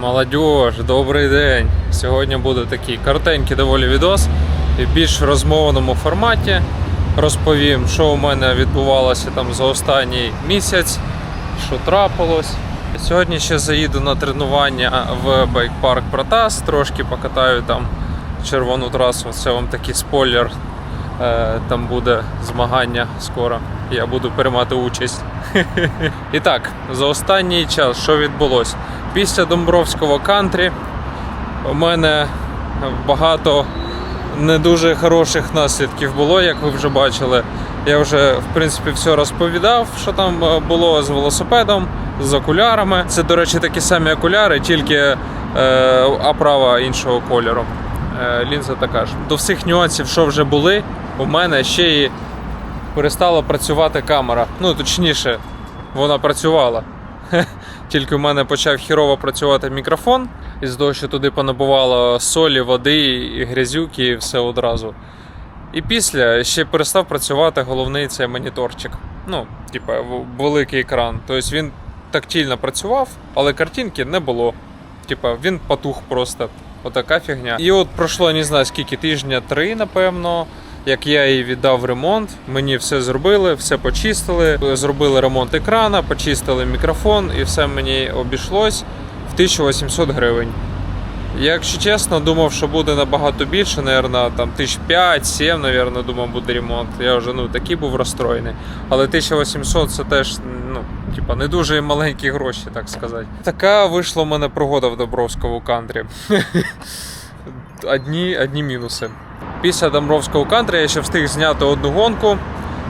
Молодіж, добрий день. Сьогодні буде такий коротенький доволі відос в більш розмовному форматі. Розповім, що у мене відбувалося там за останній місяць, що трапилось. Сьогодні ще заїду на тренування в байк-парк Протас, трошки покатаю там червону трасу. Це вам такий спойлер. Е, Там буде змагання скоро. Я буду приймати участь. І так, за останній час, що відбулося? Після Домбровського кантрі у мене багато не дуже хороших наслідків було, як ви вже бачили. Я вже в принципі все розповідав, що там е, було з велосипедом, з окулярами. Це, до речі, такі самі окуляри, тільки е, оправа іншого кольору. Е, лінза така ж. До всіх нюансів, що вже були, у мене ще й перестала працювати камера. Ну, точніше, вона працювала. Тільки в мене почав хірово працювати мікрофон, із того, що туди понабувало солі, води і грязюки, і все одразу. І після ще перестав працювати головний цей моніторчик. Ну, типа, великий екран. Тобто він тактильно працював, але картинки не було. Типа, він потух просто. Отака фігня. І от пройшло не знаю скільки тижня, три, напевно. Як я їй віддав ремонт, мені все зробили, все почистили, зробили ремонт екрана, почистили мікрофон, і все мені обійшлось в 1800 гривень. Якщо чесно, думав, що буде набагато більше, наверное, там 1005-7, наверное, думав, буде ремонт. Я вже ну, такий був розстроєний. Але 1800 це теж ну, типа, не дуже маленькі гроші, так сказати. Така вийшла в мене пригода в Добровському кантрі. Одні, одні мінуси. Після Домбровського кантрі я ще встиг зняти одну гонку,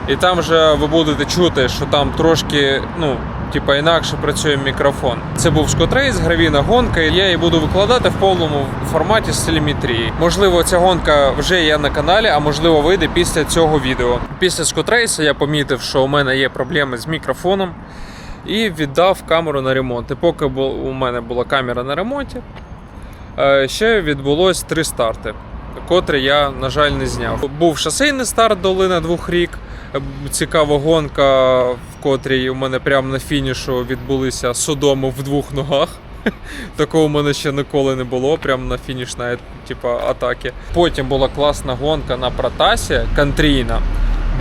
і там же ви будете чути, що там трошки, ну, типа інакше працює мікрофон. Це був Скотрейс, гравійна гонка, і я її буду викладати в повному форматі з телеметрії. Можливо, ця гонка вже є на каналі, а можливо вийде після цього відео. Після Скотрейса я помітив, що у мене є проблеми з мікрофоном. І віддав камеру на ремонт. І поки у мене була камера на ремонті, е, ще відбулось три старти, котрі я, на жаль, не зняв. Був шосейний старт долина двох рік. Цікава гонка, в котрій у мене прямо на фінішу відбулися судоми в двох ногах. Такого в мене ще ніколи не було, прямо на фінішної типу, атаки. Потім була класна гонка на Протасі, кантрійна.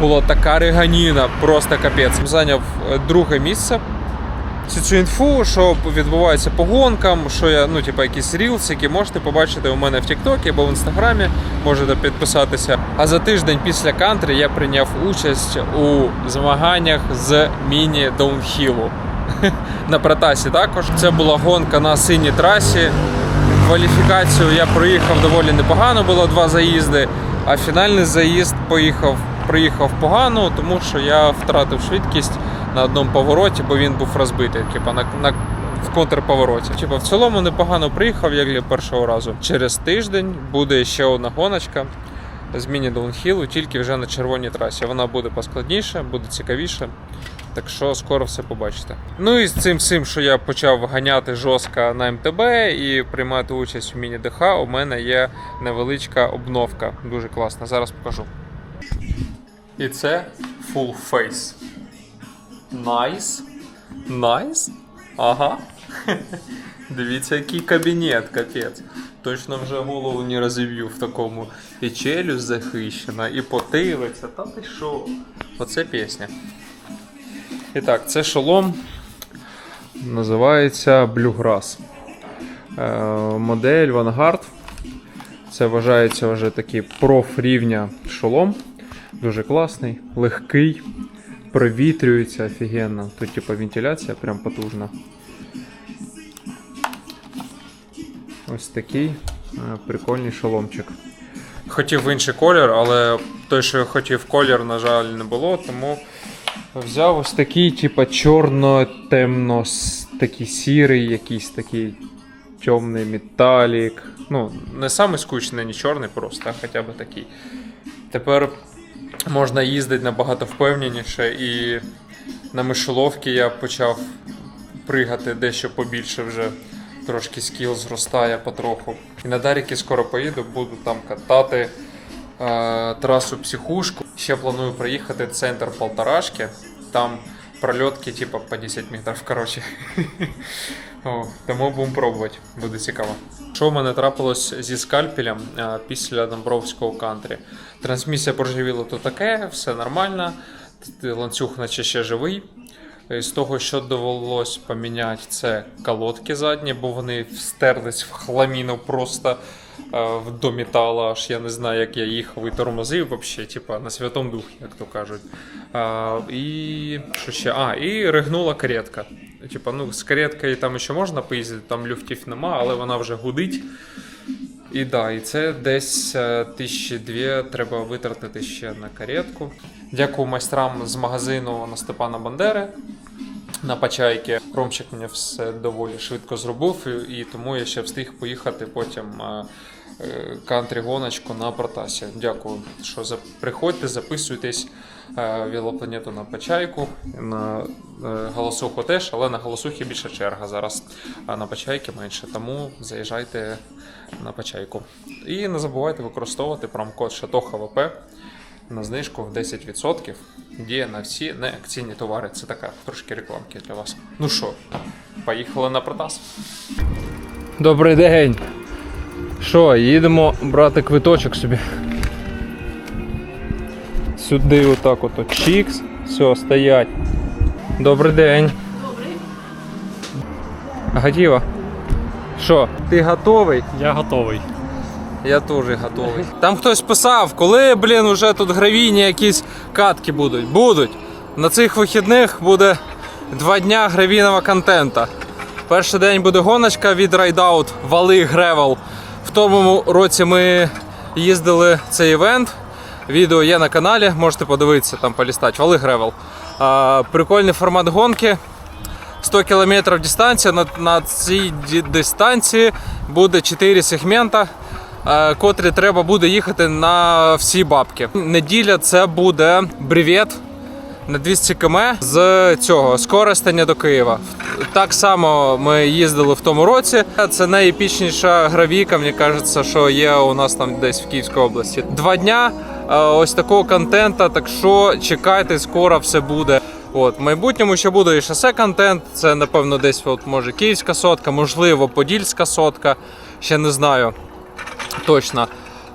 Була така реганіна, просто капець. Зайняв е, друге місце всю цю інфу, що відбувається по гонкам, що я, ну, типу, якісь рілс, які можете побачити у мене в Тіктокі або в інстаграмі, можете підписатися. А за тиждень після кантри я прийняв участь у змаганнях з міні даунхілу. На протасі також. Це була гонка на синій трасі. Кваліфікацію я проїхав доволі непогано, було два заїзди, а фінальний заїзд поїхав, приїхав погано, тому що я втратив швидкість на одному повороті, бо він був розбитий, типа на, на в контрповороті. Типа в цілому непогано приїхав, як для першого разу. Через тиждень буде ще одна гоночка з міні даунхілу, тільки вже на червоній трасі. Вона буде поскладніше, буде цікавіше. Так що скоро все побачите. Ну і з цим всім, що я почав ганяти жорстко на МТБ і приймати участь у міні-ДХ, у мене є невеличка обновка. Дуже класна. Зараз покажу. І це full face. Найс. Найс? Ага. Дивіться, який кабінет, капець. Точно вже голову не розіб'ю в такому. І челюсть захищена, і потилиця. Та ти що? Оце пісня. І так, це шолом називається Bluegrass. Е, модель Vanguard. Це вважається вже такий проф рівня шолом. Дуже класний, легкий, провітрюється офігенно. Тут типу вентиляція прям потужна. Ось такий е, прикольний шоломчик. Хотів інший колір, але той, що я хотів колір, на жаль, не було, тому взяв ось такий, типа чорно-темно, такий сірий, якийсь такий темний металік. Ну, не самий скучний, не чорний просто, а хоча б такий. Тепер можна їздити набагато впевненіше і на мишоловки я почав пригати дещо побільше вже. Трошки скіл зростає потроху. І на Даріки скоро поїду, буду там катати е, трасу психушку. Ще планую проїхати центр Полторашки. Там прольотки, типа по 10 метрів. Коротше. О, тому будемо пробувати, буде цікаво. Що в мене трапилось зі скальпелем після Домбровського кантрі? Трансмісія поржавіла то таке, все нормально. Ланцюг, наче ще живий. З того, що довелось поміняти, це колодки задні, бо вони стерлись в хламіну просто е, до металу, аж я не знаю, як я їх витормозив взагалі, типа на святому духі, як то кажуть. А, і що ще? А, і ригнула каретка. Типа, ну, з кареткою там ще можна поїздити, там люфтів нема, але вона вже гудить. І да, і це десь е, тисячі дві треба витратити ще на каретку. Дякую майстрам з магазину на Степана Бандери на Почайки. Ромчик мені все доволі швидко зробив, і, тому я ще встиг поїхати потім е, е, кантрі-гоночку на Протасі. Дякую, що за... приходьте, записуйтесь е, велопланету на Почайку, на е, Голосуху теж, але на Голосухі більша черга зараз, а на Почайки менше. Тому заїжджайте на Почайку. І не забувайте використовувати промокод ШАТОХАВП на знижку в 10% діє на всі неакційні товари. Це така трошки рекламки для вас. Ну що, поїхали на Протас. Добрий день. Що, їдемо брати квиточок собі. Сюди отак ото чікс. Все, стоять. Добрий день. Добрий. Гатіва. Що, ти готовий? Я готовий. Я теж готовий. Там хтось писав, коли, блін, уже тут гравійні якісь катки будуть. Будуть. На цих вихідних буде два дня гравійного контента. Перший день буде гоночка від Rideout Вали Гревел. В тому році ми їздили цей івент. Відео є на каналі, можете подивитися там полістати. Вали Гревел. А, прикольний формат гонки. 100 км дистанція. На, на цій дистанції буде 4 сегмента, е, котрі треба буде їхати на всі бабки. Неділя це буде бревет на 200 км з цього з Коростеня до Києва. Так само ми їздили в тому році. Це найепічніша гравійка, мені кажеться, що є у нас там десь в Київській області. Два дня ось такого контента. Так що чекайте, скоро все буде. От, в майбутньому ще буде і шосе контент. Це напевно десь от може київська сотка, можливо, подільська сотка. Ще не знаю точно.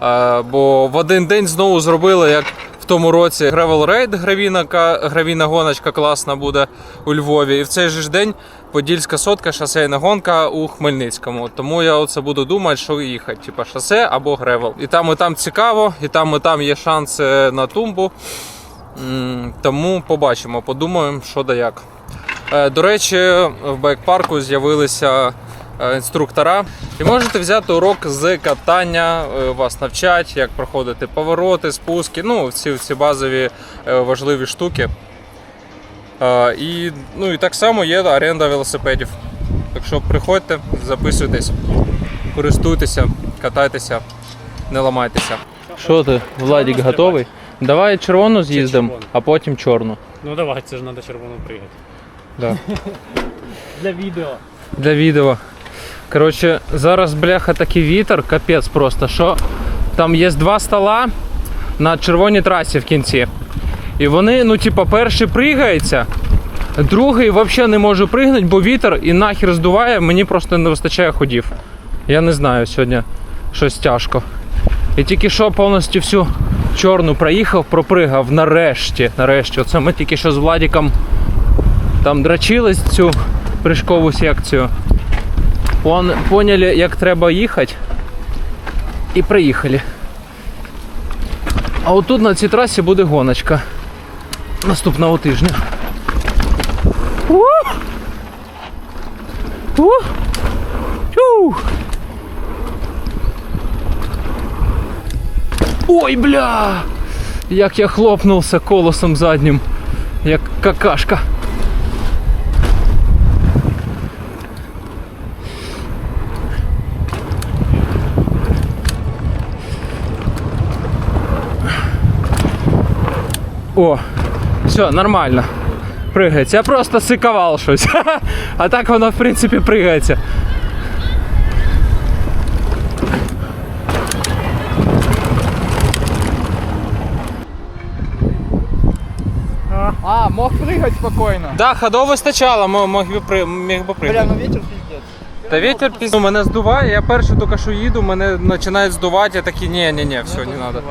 Е, бо в один день знову зробили, як в тому році гравійна, ка- гравійна гоночка класна буде у Львові. І в цей же ж день Подільська сотка, шосейна гонка у Хмельницькому. Тому я оце буду думати, що їхати, типа шосе або гревел. І там, і там цікаво, і там, і там є шанси на тумбу. Тому побачимо, подумаємо, що да як. Е, До речі, в байкпарку з'явилися е, інструктора. І можете взяти урок з катання, е, вас навчать, як проходити повороти, спуски, ну, всі ці базові е, важливі штуки. І, ну, і так само є оренда велосипедів. Так що приходьте, записуйтесь, користуйтеся, катайтеся, не ламайтеся. Що ти, Владік, готовий? Давай червону з'їздимо, а потім чорну. Ну давай, це ж треба червоно пригати. Да. Для відео. Для відео. Коротше, зараз, бляха, такий вітер, капець просто. Що там є два стола на червоній трасі в кінці. І вони, ну, типа, перший пригається, другий взагалі не може пригнути, бо вітер і нахер здуває, мені просто не вистачає ходів. Я не знаю, сьогодні щось тяжко. І тільки що повністю всю чорну проїхав, пропригав нарешті. Нарешті. Оце ми тільки що з Владіком там драчились цю прыжкову секцію. Пон, поняли, як треба їхати. І приїхали. А отут на цій трасі буде гоночка. Наступного тижня. Ой, бля! Як я хлопнувся колесом заднім, як какашка. О, все, нормально. Пригається. Я просто сиковал щось. А так воно, в принципі, пригається. А, мог прыгать спокойно. Да, ходов вистачало, мо- мог би, при- міг би Бля, пригати. ну ветер пиздец. Та вітер піс... мене здуває, я перший тільки що їду, мене починає здувати, я такий, ні, ні, ні, все, не треба.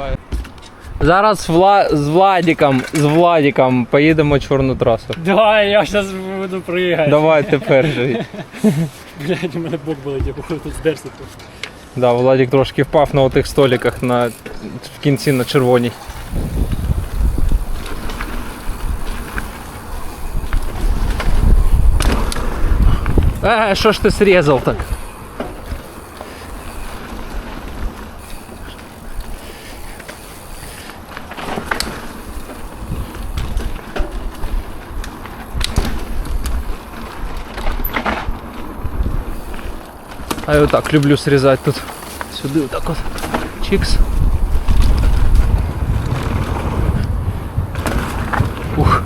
Зараз з, Вла... з Владіком, з Владіком поїдемо чорну трасу. Давай, я зараз буду пригати. Давай ти перший. Блять, у мене бок болить, я походу тут здерся тут. Да, Владік трошки впав на отих столиках на... в кінці на червоній. Е, що ж ти срізав так? А я отак люблю срізати тут. Сюди отак от. Чікс. Ух.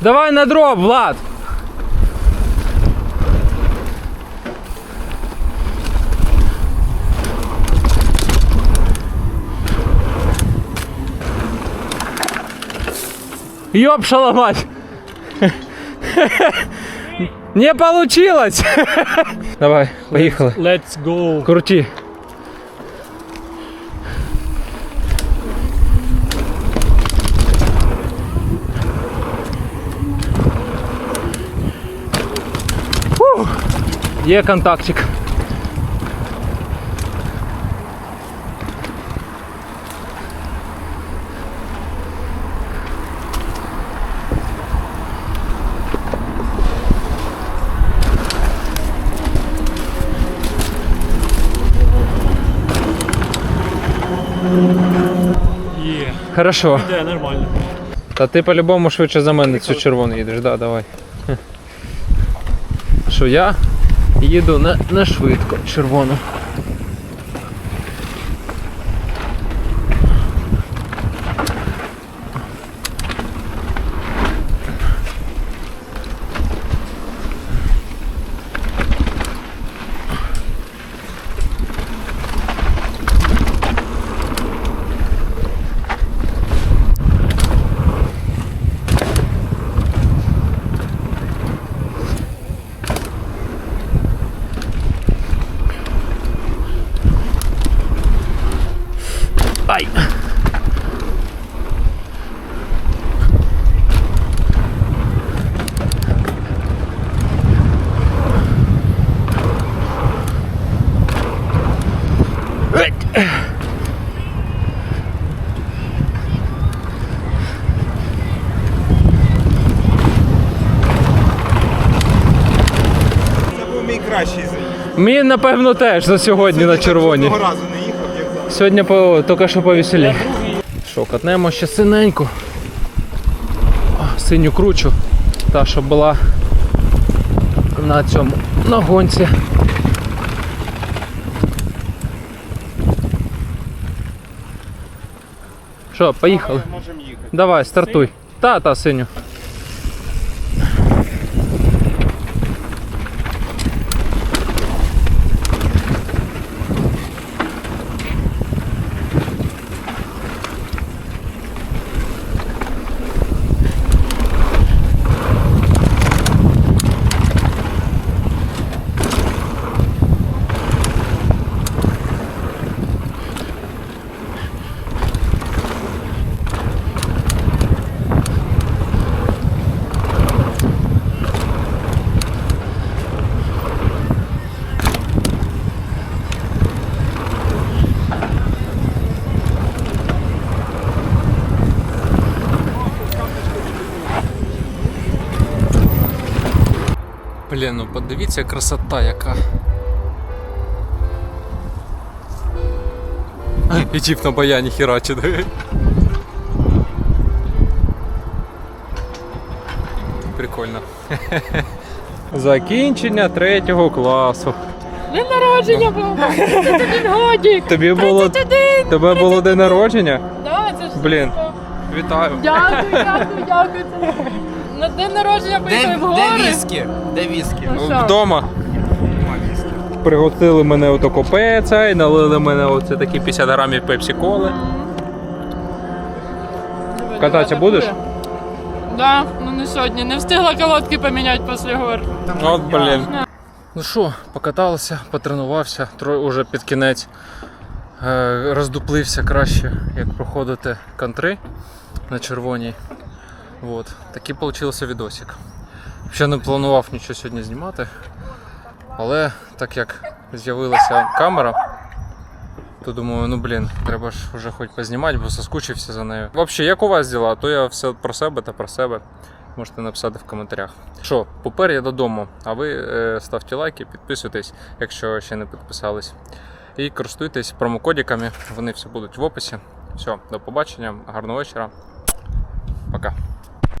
Давай на дроб, Влад! Ёб шаломать! Не получилось! Давай, поїхали. Let's go. Крути. Фух. Є контактик. Є. Хорошо. Іде, нормально. Та ти по-любому швидше за мене цю червону їдеш, да, давай. Що я їду не, не швидко червону. Ай! Еть! Це був мій кращий заїзд. Мій, напевно, теж за сьогодні на червоні. Разу не їхав, як. Сьогодні по, тільки що повеселі. Що, катнемо ще синеньку. О, Синю кручу. Та, що була на цьому на гонці. Що, поїхали? Можемо їхати. Давай, стартуй. Та, та, синю. Блін, ну подивіться, красота яка. І тіп на баяні херачить. Прикольно. Закінчення третього класу. День народження був! 31 годик! Тобі було, тебе було день народження? Да, це ж Блін. Вітаю. Дякую, дякую, дякую. На день народження поїхали в гори. Де віскі? Де віскі? Ну що? Вдома. Пригостили мене отако пеца і налили мене оце такі 50 грамів пепсі коли. Кататися будеш? Да, ну не сьогодні. Не встигла колодки поміняти після гор. От, блін. Ну що, покаталися, потренувався, тро- уже під кінець е, роздуплився краще, як проходити кантри на червоній. От. Такий получився відосик. Ще не планував нічого сьогодні знімати, але так як з'явилася камера, то думаю, ну блін, треба ж вже хоч познімати, бо соскучився за нею. Взагалі, як у вас діла, то я все про себе та про себе. Можете написати в коментарях. Що, попер я додому, а ви е, ставте лайки, підписуйтесь, якщо ще не підписались. І користуйтесь промокодиками, вони всі будуть в описі. Все, до побачення, гарного вечора. Пока.